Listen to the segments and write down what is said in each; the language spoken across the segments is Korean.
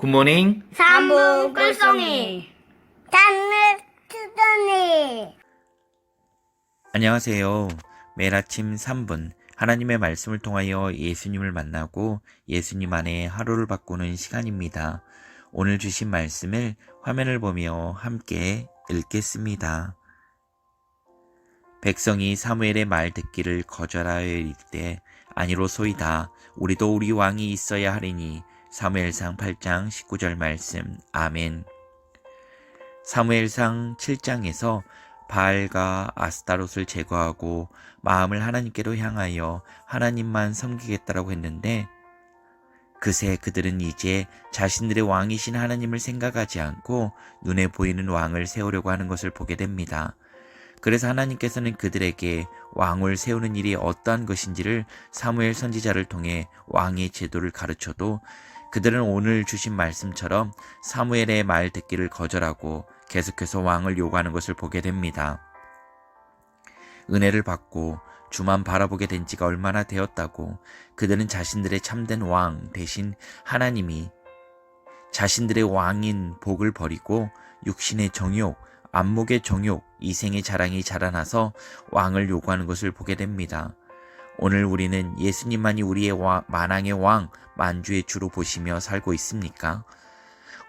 굿모닝. 삼분 꿀송이 단물 투don이 안녕하세요. 매일 아침 3분 하나님의 말씀을 통하여 예수님을 만나고 예수님 안에 하루를 바꾸는 시간입니다. 오늘 주신 말씀을 화면을 보며 함께 읽겠습니다. 백성이 사무엘의 말 듣기를 거절하여 이르되 아니로 소이다. 우리도 우리 왕이 있어야 하리니 사무엘상 8장 19절 말씀. 아멘. 사무엘상 7장에서 바알과 아스타롯을 제거하고 마음을 하나님께로 향하여 하나님만 섬기겠다라고 했는데 그새 그들은 이제 자신들의 왕이신 하나님을 생각하지 않고 눈에 보이는 왕을 세우려고 하는 것을 보게 됩니다. 그래서 하나님께서는 그들에게 왕을 세우는 일이 어떠한 것인지를 사무엘 선지자를 통해 왕의 제도를 가르쳐도 그들은 오늘 주신 말씀처럼 사무엘의 말 듣기를 거절하고 계속해서 왕을 요구하는 것을 보게 됩니다. 은혜를 받고 주만 바라보게 된 지가 얼마나 되었다고 그들은 자신들의 참된 왕 대신 하나님이 자신들의 왕인 복을 버리고 육신의 정욕, 안목의 정욕, 이생의 자랑이 자라나서 왕을 요구하는 것을 보게 됩니다. 오늘 우리는 예수님만이 우리의 왕, 만왕의 왕, 만주의 주로 보시며 살고 있습니까?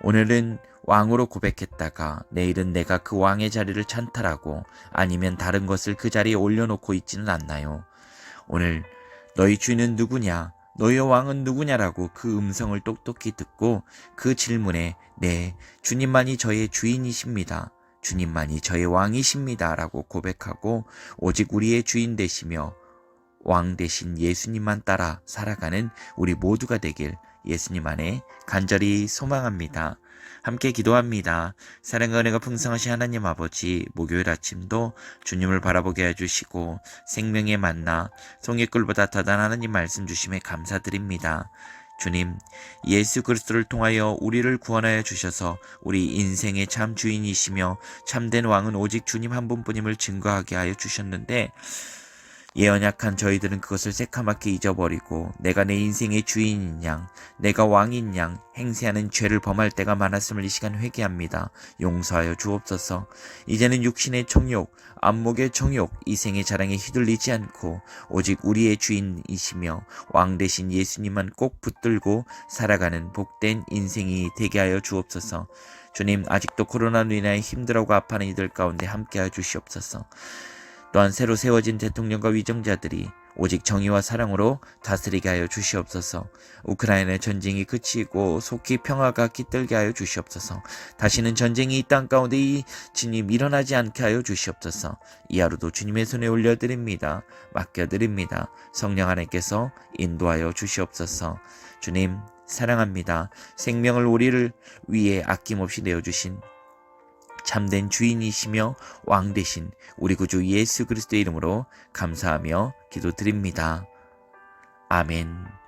오늘은 왕으로 고백했다가 내일은 내가 그 왕의 자리를 찬탈하고 아니면 다른 것을 그 자리에 올려놓고 있지는 않나요? 오늘 너희 주인은 누구냐? 너희 왕은 누구냐라고 그 음성을 똑똑히 듣고 그 질문에 네, 주님만이 저의 주인이십니다. 주님만이 저의 왕이십니다. 라고 고백하고 오직 우리의 주인 되시며 왕 대신 예수님만 따라 살아가는 우리 모두가 되길 예수님 안에 간절히 소망합니다. 함께 기도합니다. 사랑과 은혜가 풍성하신 하나님 아버지, 목요일 아침도 주님을 바라보게 해주시고 생명의 만나, 송이꿀보다 더단 하나님 말씀 주심에 감사드립니다. 주님, 예수 그리스도를 통하여 우리를 구원하여 주셔서 우리 인생의 참 주인이시며 참된 왕은 오직 주님 한 분뿐임을 증거하게 하여 주셨는데 예언약한 저희들은 그것을 새카맣게 잊어버리고 내가 내 인생의 주인인 양, 내가 왕인 양 행세하는 죄를 범할 때가 많았음을 이 시간 회개합니다. 용서하여 주옵소서. 이제는 육신의 정욕, 안목의 정욕, 이생의 자랑에 휘둘리지 않고 오직 우리의 주인이시며 왕 대신 예수님만 꼭 붙들고 살아가는 복된 인생이 되게 하여 주옵소서. 주님 아직도 코로나로 인하여 힘들어하고 아파하는 이들 가운데 함께하여 주시옵소서. 또한 새로 세워진 대통령과 위정자들이 오직 정의와 사랑으로 다스리게 하여 주시옵소서. 우크라이나의 전쟁이 그치고 속히 평화가 깃들게 하여 주시옵소서. 다시는 전쟁이 이 땅 가운데 이 진이 일어나지 않게 하여 주시옵소서. 이 하루도 주님의 손에 올려드립니다. 맡겨드립니다. 성령 하나님께서 인도하여 주시옵소서. 주님 사랑합니다. 생명을 우리를 위해 아낌없이 내어주신 참된 주인이시며 왕 대신 우리 구주 예수 그리스도의 이름으로 감사하며 기도드립니다. 아멘.